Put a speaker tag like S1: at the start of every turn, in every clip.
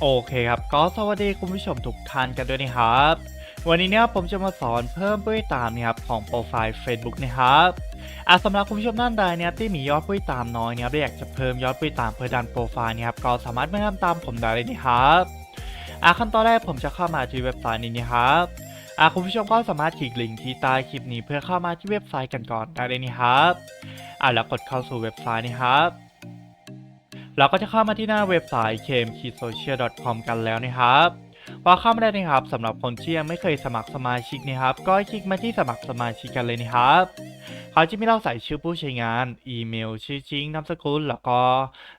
S1: โอเคครับก็สวัสดีคุณผู้ชมทุกท่านกันด้วยนะครับ วันนี้เนี่ยผมจะมาสอนเพิ่มผู้ติดตามนะครับของโปรไฟล์ Facebook นะครับอะสำหรับคุณผู้ชมท่านใดเนี่ยที่มียอดผู้ติดตามน้อยเนี่ยอยากจะเพิ่มยอดผู้ติดตามเพื่อดันโปรไฟล์เนี่ยครับก็สามารถมาทำตามผมได้เลยนะครับอะขั้นตอนแรกผมจะเข้ามาที่เว็บไซต์นี้นะครับอะคุณผู้ชมก็สามารถคลิกลิงก์ที่ใต้คลิปนี้เพื่อเข้ามาที่เว็บไซต์กันก่อนได้เลยนะครับอะแล้วกดเข้าสู่เว็บไซต์นะครับ เราก็จะเข้ามาที่หน้าเว็บไซต์ kmsocial.com กันแล้วนะครับพอเข้ามาได้นะครับสำหรับคนที่ยังไม่เคยสมัครสมาชิกนะครับ ก็คลิกมาที่สมัครสมาชิกกันเลยนะครับ เขาจะมีเราใส่ชื่อผู้ใช้งาน อีเมล ชื่อจริง นามสกุล แล้วก็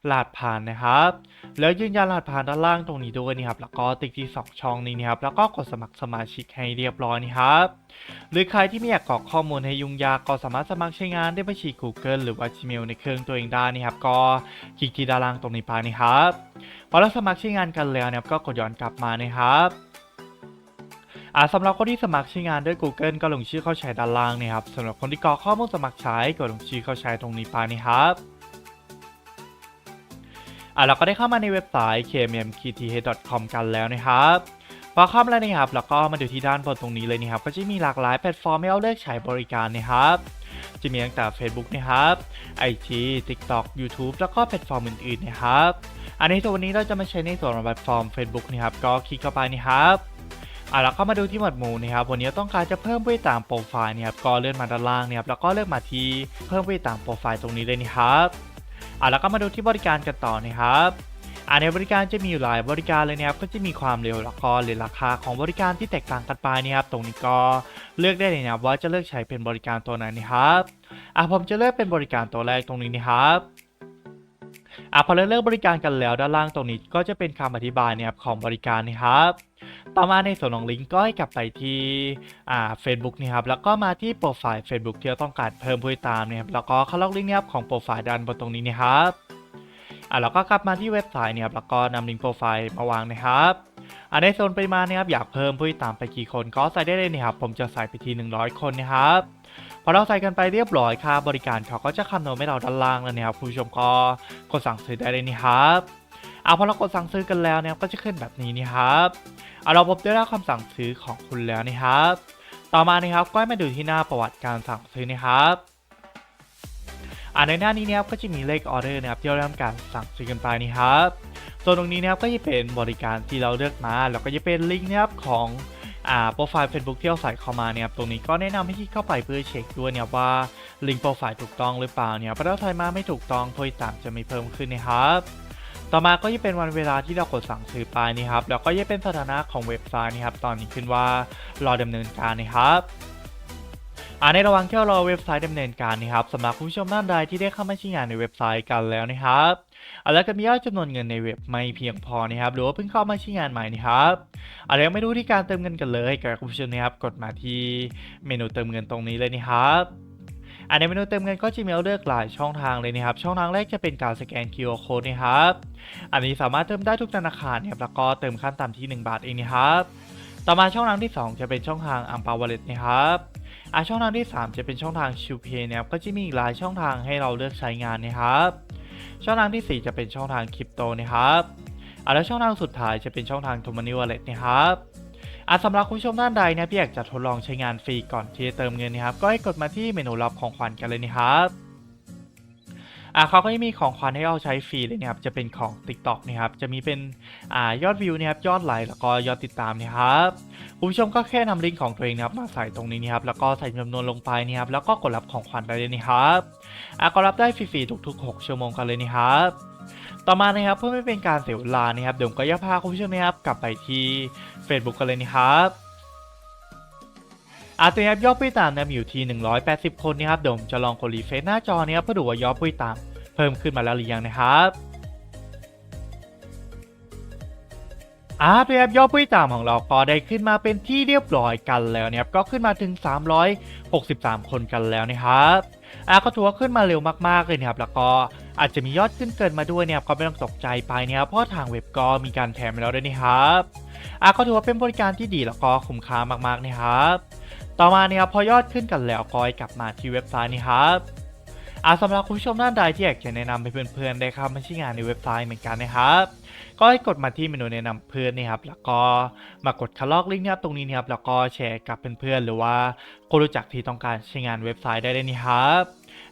S1: รหัสผ่านนะครับ แล้วยืนยันรหัสผ่านด้านล่างตรงนี้ด้วยนะครับ แล้วก็ติ๊กที่สองช่องนี้นะครับ แล้วก็กดสมัครสมาชิกให้เรียบร้อยนะครับ หรือใครที่ไม่อยากกรอกข้อมูลให้ยุ่งยากก็สามารถสมัครใช้งานได้บัญชี Google หรือว่า Gmail ในเครื่องตัวเองได้นะครับ ก็คลิกที่ด้านล่างตรงนี้ไปนะครับ พอเราสมัครใช้งานกันแล้วนะครับ ก็กดย้อนกลับมานะครับ อ่าสำหรับคนที่สมัครใช้งานด้วย Google ก็ลงชื่อเข้าใช้ด้านล่างนะครับสำหรับคนที่กรอกข้อมูลสมัครใช้ก็ลงชื่อเข้าใช้ตรงนี้ไปนะครับอ่าเราก็ได้เข้ามาในเว็บไซต์ kmmkth.com กันแล้วนะครับพอเข้ามาแล้วนะครับแล้วก็มาดูที่ด้านบนตรงนี้เลยนะครับ ก็จะมีหลากหลายแพลตฟอร์มให้เราเลือกใช้บริการนะครับ จะมีตั้งแต่ Facebook นะครับ IG TikTok YouTube แล้วก็แพลตฟอร์มอื่นๆนะครับ อันนี้ส่วนวันนี้เราจะมาใช้ในส่วนของแพลตฟอร์ม Facebook นะครับ ก็คลิกเข้าไปนะครับ อะแล้วก็มาดูที่หมวดหมู่นะครับวันนี้ต้องการจะเพิ่มผู้ติดตามโปรไฟล์นะครับก็เลื่อนมาด้านล่างนะครับแล้วก็เลือกมาที่เพิ่มผู้ติดตามโปรไฟล์ตรงนี้เลยนะครับอะแล้วก็มาดูที่บริการกันต่อนะครับอ่าในบริการจะมีอยู่หลายบริการเลยนะครับก็จะมีความเร็วแล้วก็หรือราคาของบริการที่แตกต่างกันไปนะครับตรงนี้ก็เลือกได้เลยนะครับว่าจะเลือกใช้เป็นบริการตัวไหนนะครับอะผมจะเลือกเป็นบริการตัวแรกตรงนี้นะครับอะพอเราเลือกบริการกันแล้วด้านล่างตรงนี้ก็จะเป็นคำอธิบายนะครับของบริการนะครับ ต่อมาในส่วนของลิงก์ก็ให้กลับไปที่อ่า Facebook นะครับแล้วก็มาที่โปรไฟล์ Facebook ที่เราต้องการเพิ่มผู้ติดตามนะครับแล้วก็เข้าล็อกลิงก์นะครับของโปรไฟล์ด้านบนตรงนี้นะครับอะเราก็กลับมาที่เว็บไซต์เนี่ยครับแล้วก็นำลิงก์โปรไฟล์มาวางนะครับอะในโซนปริมาณนะครับอยากเพิ่มผู้ติดตามไปกี่คนก็ใส่ได้เลยนะครับผมจะใส่ไปที่100 คนนะครับพอเราใส่กันไปเรียบร้อยค่าบริการเขาก็จะคำนวณให้เราด้านล่างแล้วนะครับคุณผู้ชมก็กดสั่งซื้อได้เลยนี่ครับอะพอเรากดสั่งซื้อกันแล้วเนี่ยก็จะขึ้นแบบนี้นี่ครับ อะเราพบได้รับคำสั่งซื้อของคุณแล้วนะครับ ต่อมานะครับก็ให้มาดูที่หน้าประวัติการสั่งซื้อนะครับอ่าในหน้านี้นะครับก็จะมีเลขออเดอร์นะครับที่เราทำการสั่งซื้อกันไปนี่ครับส่วนตรงนี้นะครับก็จะเป็นบริการที่เราเลือกมา แล้วก็จะเป็นลิงก์นะครับของอ่าโปรไฟล์ Facebook ที่เราใส่เข้ามาเนี่ยตรงนี้ก็แนะนำให้คลิกเข้าไปเพื่อเช็คด้วยเนี่ยว่าลิงก์โปรไฟล์ถูกต้องหรือเปล่าเนี่ยเพราะถ้าใส่มาไม่ถูกต้องผู้ติดตามจะไม่เพิ่มขึ้นนะครับ ต่อมาก็จะเป็นวันเวลาที่เรากดสั่งซื้อไปนี่ครับแล้วก็จะเป็นสถานะของเว็บไซต์นี่ครับ ตอนนี้ขึ้นว่ารอดำเนินการนะครับอ่าในระหว่างที่รอเว็บไซต์ดำเนินการนะครับสำหรับผู้ชมท่านใดที่ได้เข้ามาใช้งานในเว็บไซต์กันแล้วนะครับอาแล้วก็มียอดจำนวนเงินในเว็บไม่เพียงพอนะครับ หรือว่าเพิ่งเข้ามาใช้งานใหม่นะครับอาแล้วไม่รู้ที่การเติมเงินกันเลยกับคุณผู้ชมนะครับ กดมาที่เมนูเติมเงินตรงนี้เลยนะครับ อ่าในเมนูเติมเงินก็จะมีเลือกหลายช่องทางเลยนะครับ ช่องทางแรกจะเป็นการสแกน QR Code นะครับ อันนี้สามารถเติมได้ทุกธนาคารเนะครับแล้วก็เติมขั้นต่ำที่ 1 บาทเองนะครับต่อมาช่องทางที่ 2 จะเป็นช่องทางอังปาวอลเล็ตนะครับอะช่องทางที่ 3 จะเป็นช่องทางชิวเพย์นะครับก็จะมีอีกหลายช่องทางให้เราเลือกใช้งานนะครับ ช่องทางที่ 4 จะเป็นช่องทางคริปโตนะครับอะแล้วช่องทางสุดท้ายจะเป็นช่องทางทูมานิวอลเล็ตนะครับ อะสำหรับคุณผู้ชมท่านใดนะที่อยากจะทดลองใช้งานฟรีก่อนที่จะเติมเงินนะครับก็ให้กดมาที่เมนูรับของขวัญกันเลยนะครับอะเขาก็จะมีของขวัญให้เราใช้ฟรีเลยนะครับจะเป็นของ TikTok นะครับจะมีเป็นอ่ายอดวิวนะครับยอดไลค์แล้วก็ยอดติดตามนะครับคุณผู้ชมก็แค่นำลิงก์ของตัวเองนะครับมาใส่ตรงนี้นะครับแล้วก็ใส่จำนวนลงไปนะครับแล้วก็กดรับของขวัญได้เลยนะครับอะก็รับได้ฟรีๆทุกๆ 6 ชั่วโมงกันเลยนะครับ ต่อมานะครับเพื่อไม่เป็นการเสียเวลานะครับเดี๋ยวผมก็จะพาคุณผู้ชมนะครับกลับไปที่ Facebook กันเลยนะครับอาตัวนะครับยอดผู้ติดตามนะครับอยู่ที่ 180 คนนะครับเดี๋ยวผมจะลองกดรีเฟรชหน้าจอนะครับเพื่อดูว่ายอดผู้ติดตามเพิ่มขึ้นมาแล้วหรือยังนะครับอาร์ตครับยอดผู้ติดตามของเราก็ได้ขึ้นมาเป็นที่เรียบร้อยกันแล้วนะครับก็ขึ้นมาถึง 363 คนกันแล้วนะครับ อาก็ถือว่าขึ้นมาเร็วมากๆเลยนะครับแล้วก็อาจจะมียอดขึ้นเกินมาด้วยเนี่ยก็ไม่ต้องตกใจไปเนี่ยเพราะทางเว็บก็มีการแถมแล้วด้วยนะครับอาก็ถือว่าเป็นบริการที่ดีแล้วก็คุ้มค่ามากๆนะครับต่อมาเนี่ยพอยอดขึ้นกันแล้วก็กลับมาที่เว็บไซต์นี่ครับ อะสำหรับคุณผู้ชมท่านใดที่อยากจะแนะนำให้เพื่อนๆได้เข้ามาใช้งานในเว็บไซต์เหมือนกันนะครับก็ให้กดมาที่เมนูแนะนำเพื่อนนี่ครับแล้วก็มากดคัดลอกลิงก์นะครับตรงนี้นะครับแล้วก็แชร์กับเพื่อนๆหรือว่าคนรู้จักที่ต้องการใช้งานเว็บไซต์ได้เลยนี่ครับ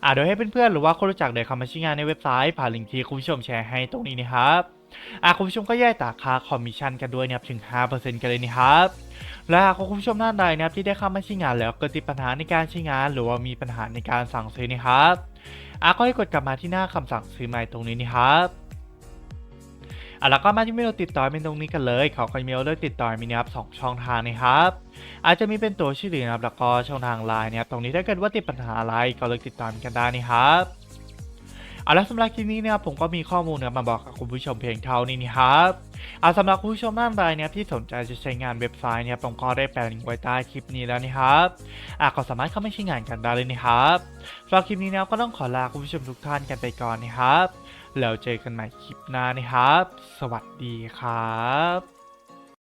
S1: อ่าโดยให้เพื่อนๆหรือว่าคนรู้จักเดินเข้ามาใช้งานในเว็บไซต์ผ่านลิงก์ที่คุณผู้ชมแชร์ให้ตรงนี้นะครับ อะคุณผู้ชมก็แยกตาค่าคอมมิชชั่นกันด้วยนะครับถึง 5%กันเลยนี่ครับและหากคุณผู้ชมท่านใดนะครับที่ได้เข้ามาใช้งานแล้วเกิดติดปัญหาในการใช้งาน หรือว่ามีปัญหาในการสั่งซื้อนะครับอะก็ให้กดกลับมาที่หน้าคำสั่งซื้อใหม่ตรงนี้นะครับอะแล้วก็มาที่เมนูติดต่อเป็นตรงนี้กันเลยเขาก็จะมีเลือกติดต่อมีนะครับสองช่องทางนะครับอาจจะมีเป็นตัวชื่อหลือนะครับแล้วก็ช่องทางไลน์นะครับตรงนี้ถ้าเกิดว่าติดปัญหาอะไรก็เลือกติดต่อกันได้นะครับ เอาละสำหรับคลิปนี้นะครับผมก็มีข้อมูลนะมาบอกกับคุณผู้ชมเพียงเท่านี้นะครับเอาสำหรับคุณผู้ชมท่านใดเนี่ยที่สนใจจะใช้งานเว็บไซต์เนี่ยผมก็ได้แปะลิงก์ไว้ใต้คลิปนี้แล้วนะครับอะก็สามารถเข้ามาใช้งานกันได้เลยนะครับสำหรับคลิปนี้เนี่ยก็ต้องขอลาคุณผู้ชมทุกท่านกันไปก่อนนะครับแล้วเจอกันใหม่คลิปหน้านะครับ สวัสดีครับ